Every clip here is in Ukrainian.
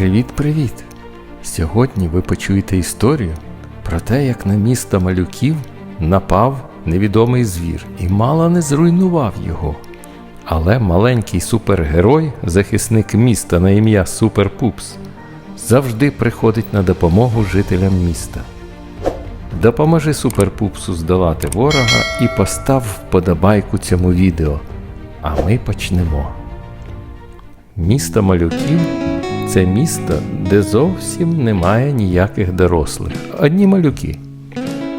Привіт-привіт! Сьогодні ви почуєте історію про те, як на місто малюків напав невідомий звір і мало не зруйнував його. Але маленький супергерой, захисник міста на ім'я Суперпупс, завжди приходить на допомогу жителям міста. Допоможи Суперпупсу здолати ворога і постав вподобайку цьому відео. А ми почнемо. Місто малюків це місто, де зовсім немає ніяких дорослих, одні малюки.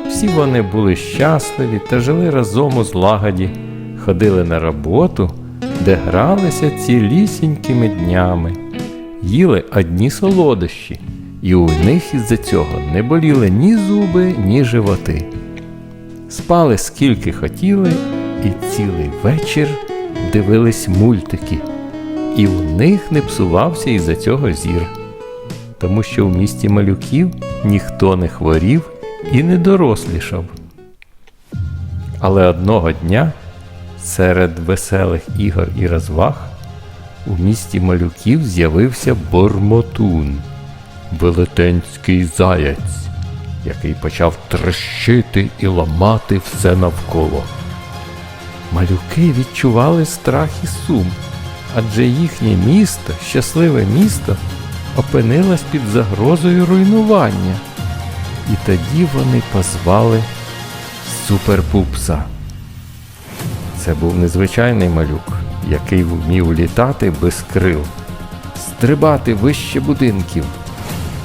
Всі вони були щасливі та жили разом у злагоді, ходили на роботу, де гралися цілісінькими днями, їли одні солодощі, і у них із-за цього не боліли ні зуби, ні животи. Спали скільки хотіли, і цілий вечір дивились мультики і у них не псувався із-за цього зір, тому що в місті малюків ніхто не хворів і не дорослішав. Але одного дня серед веселих ігор і розваг у місті малюків з'явився Бормотун, велетенський заяць, який почав трещити і ламати все навколо. Малюки відчували страх і сум адже їхнє місто, щасливе місто, опинилось під загрозою руйнування. І тоді вони позвали Суперпупса. Це був незвичайний малюк, який вмів літати без крил, стрибати вище будинків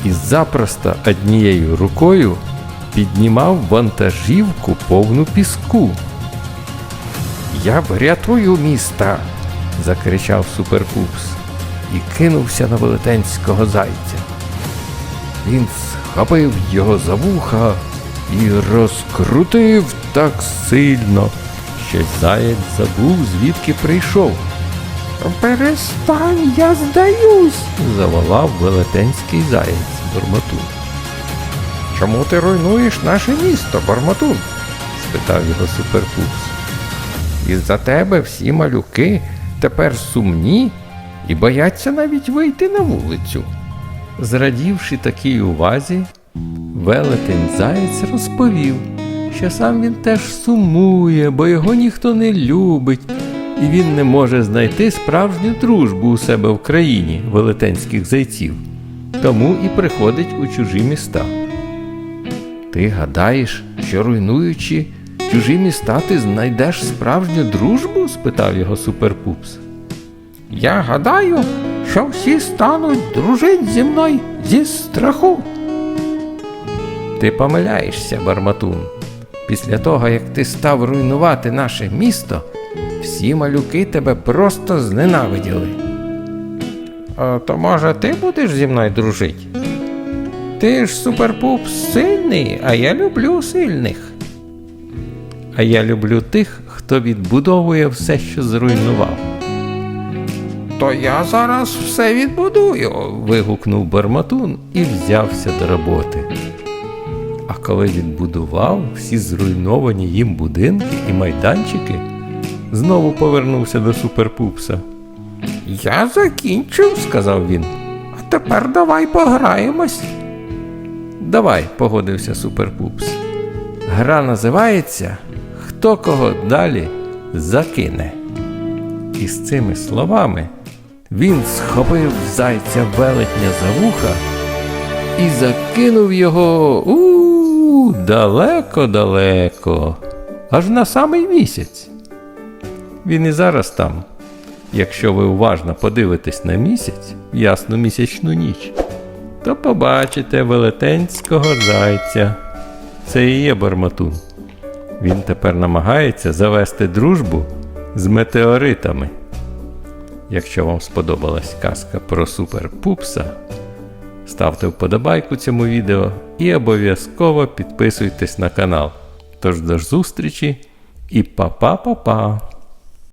і запросто однією рукою піднімав вантажівку повну піску. Я врятую міста закричав Суперпупс і кинувся на велетенського зайця. Він схопив його за вуха і розкрутив так сильно, що заєць забув, звідки прийшов. Перестань, я здаюсь, заволав велетенський заєць Бормотун. Чому ти руйнуєш наше місто, Бормотун? спитав його Суперпупс. Із-за тебе всі малюки тепер сумні і бояться навіть вийти на вулицю. Зрадівши такій увазі, велетень заєць розповів, що сам він теж сумує, бо його ніхто не любить, і він не може знайти справжню дружбу у себе в країні велетенських зайців, тому і приходить у чужі міста. Ти гадаєш, що руйнуючи чужі міста ти знайдеш справжню дружбу? спитав його Суперпупс. Я гадаю, що всі стануть дружить зі мною зі страху. Ти помиляєшся, Барматун. Після того, як ти став руйнувати наше місто, всі малюки тебе просто зненавиділи. А, то, може, ти будеш зі мною дружити? Ти ж суперпупс сильний, а я люблю сильних. А я люблю тих, хто відбудовує все, що зруйнував. То я зараз все відбудую. вигукнув Барматун і взявся до роботи. А коли відбудував всі зруйновані їм будинки і майданчики, знову повернувся до суперпупса. Я закінчив, сказав він. А тепер давай пограємось. Давай, погодився суперпупс. Гра називається Хто кого далі закине. І з цими словами він схопив зайця велетня за вуха і закинув його у далеко-далеко, аж на самий місяць. Він і зараз там, якщо ви уважно подивитесь на місяць в ясну місячну ніч, то побачите велетенського зайця. Це і є Барматун. Він тепер намагається завести дружбу з метеоритами. Якщо вам сподобалась казка про суперпупса, ставте вподобайку цьому відео і обов'язково підписуйтесь на канал. Тож до зустрічі і па-па-па-па!